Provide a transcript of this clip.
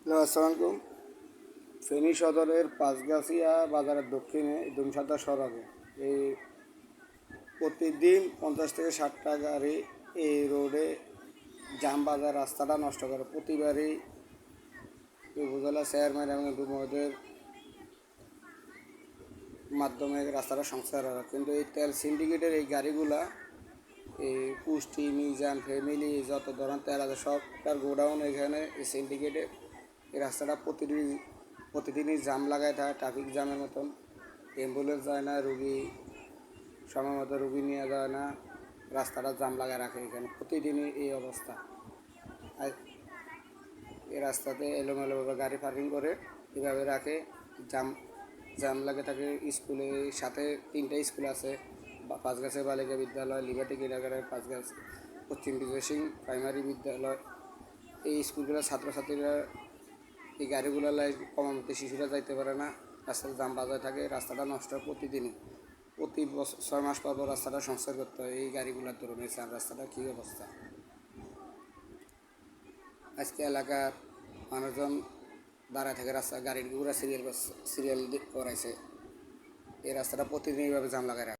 আসসালামাইকুম ফেনী সদরের পাঁচগাছিয়া বাজারের দক্ষিণে দুমসাদা সড়কে এই প্রতিদিন পঞ্চাশ থেকে ষাটটা গাড়ি এই রোডে জাম বাজার রাস্তাটা নষ্ট করে। প্রতিবারই উপজেলা চেয়ারম্যান এবং মহোদয়ের মাধ্যমে রাস্তাটা সংস্কার হয়। কিন্তু এই তেল সিন্ডিকেটের এই গাড়িগুলা, এই পুষ্টি মিজান, ফ্যামিলি, যত ধরনের তেল আছে, সবটার গোডাউন এখানে এই সিন্ডিকেটে এই রাস্তাটা প্রতিদিন, প্রতিদিনই জাম লাগায় থাকে ট্রাফিক জামের মতন। অ্যাম্বুলেন্স যায় না, রুগী সময় মতো রুগী নিয়ে যায় না। রাস্তাটা জাম লাগায় রাখে এখানে, প্রতিদিনই এই অবস্থা। আর এই রাস্তাতে এলোমেলোভাবে গাড়ি পার্কিং করে এভাবে রাখে জাম জাম লাগে থাকে স্কুলে, সাথে তিনটা স্কুল আছে। পাঁচগাছের বালিকা বিদ্যালয় লিবার্টি কিন্ডারগার্ডেন পাঁচগাছ পশ্চিম বিজয় সিং প্রাইমারি বিদ্যালয়। এই স্কুলগুলোর ছাত্রছাত্রীরা এই গাড়িগুলো কমামতে শিশুরা যাইতে পারে না, রাস্তার জাম বাজায় থাকে, রাস্তাটা নষ্ট হয় প্রতিদিনই। প্রতি বছর ছয় মাস পর রাস্তাটা সংস্কার করতে হয়, এই গাড়িগুলোর ধরুন এই রাস্তাটা কী অবস্থা? আজকে এলাকার মানুষজন দাঁড়ায় থাকে রাস্তা গাড়ির ঘুরা সিরিয়াল সিরিয়াল করাইছে। এই রাস্তাটা প্রতিদিন এইভাবে জাম লাগায়